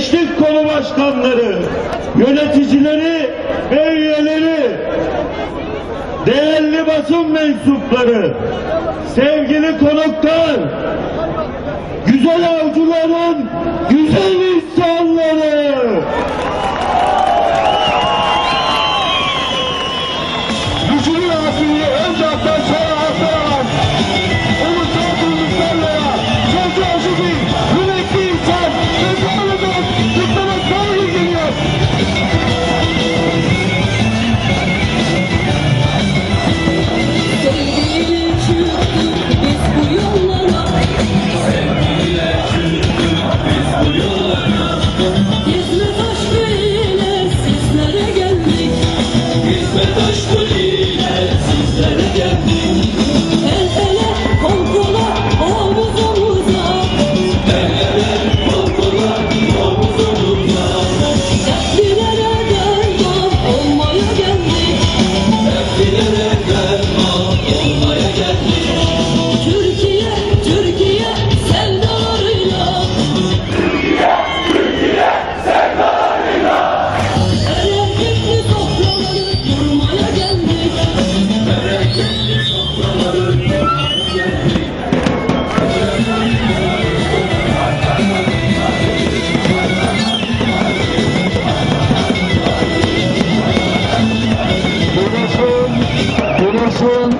gençlik kolu başkanları, yöneticileri ve üyeleri, değerli basın mensupları, sevgili konuklar, güzel avcıların güzel insanları. Deus,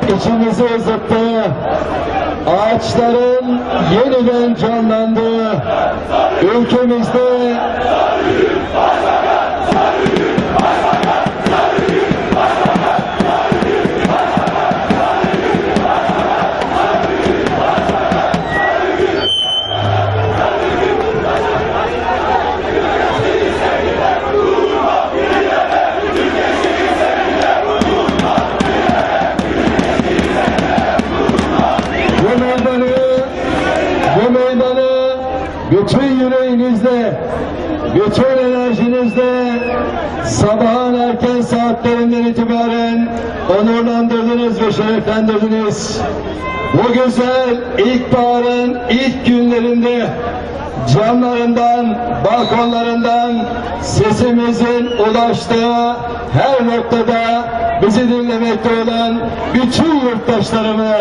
içimizi ısıttı. Ağaçların yeniden canlandı. Ülkemizde bütün enerjinizle sabahın erken saatlerinden itibaren onurlandırdınız ve şereflendirdiniz. Bu güzel ilkbaharın ilk günlerinde camlarından, balkonlarından sesimizin ulaştığı her noktada bizi dinlemekte olan bütün yurttaşlarımı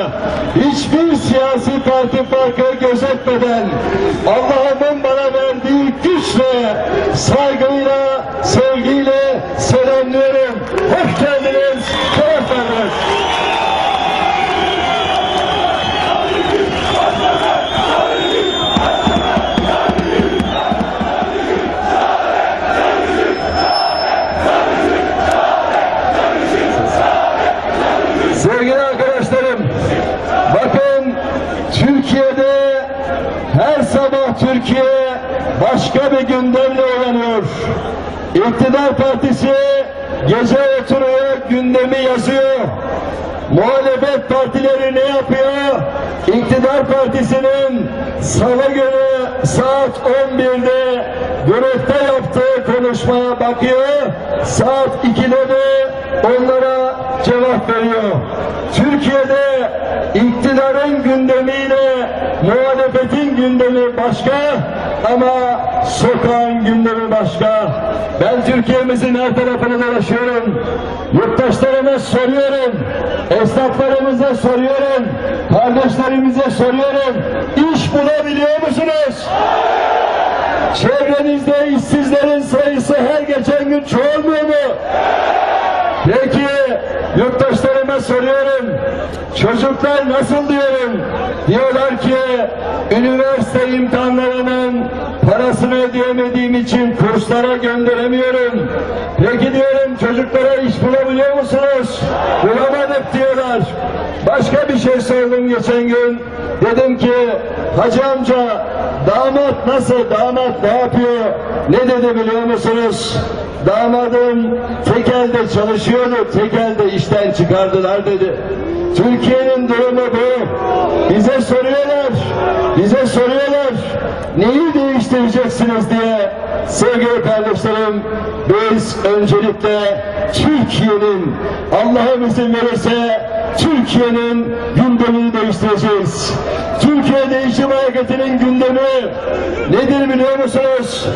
hiçbir siyasi parti farkı gözetmeden Allah'ımın bana verdiği güçle, saygıyla, sevgiyle başka bir gündemle uyanıyor. İktidar partisi gece oturuyor, gündemi yazıyor. Muhalefet partileri ne yapıyor? İktidar partisinin salı günü saat 11'de grupta yaptığı konuşmaya bakıyor. Saat 2'de de onlara cevap veriyor. Türkiye'de iktidarın gündemiyle muhalefetin gündemi başka ama sokağın gündemi başka. Ben Türkiye'mizin her tarafını dolaşıyorum. Yurttaşlarıma soruyorum. Esnaflarımıza soruyorum. Kardeşlerimize soruyorum. İş bulabiliyor musunuz? Çevrenizde işsizlerin sayısı her geçen gün çoğalmıyor mu? Peki yurttaşlarıma soruyorum. Çocuklar nasıl diyorum? Diyorlar ki üniversite imtihanlarının parasını ödeyemediğim için kurslara gönderemiyorum. Peki diyorum çocuklara iş bulabiliyor musunuz? Bulamadık diyorlar. Başka bir şey sordum geçen gün. Dedim ki hacı amca damat nasıl damat ne yapıyor? Ne dedi biliyor musunuz? Damadım tek elde çalışıyordu, tek elde işten çıkardılar dedi. Türkiye'nin durumu bu. Bize soruyorlar, bize soruyorlar neyi değiştireceksiniz diye. Sevgili kardeşlerim, biz öncelikle Türkiye'nin, Allah'ım izin verirse Türkiye'nin gündemini değiştireceğiz. Türkiye Değişim Hareketi'nin gündemi nedir biliyor musunuz?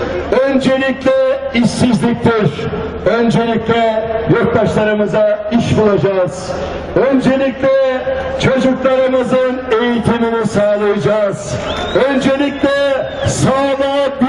Öncelikle işsizliktir. Öncelikle yurttaşlarımıza iş bulacağız. Öncelikle çocuklarımızın eğitimini sağlayacağız. Öncelikle sağlığa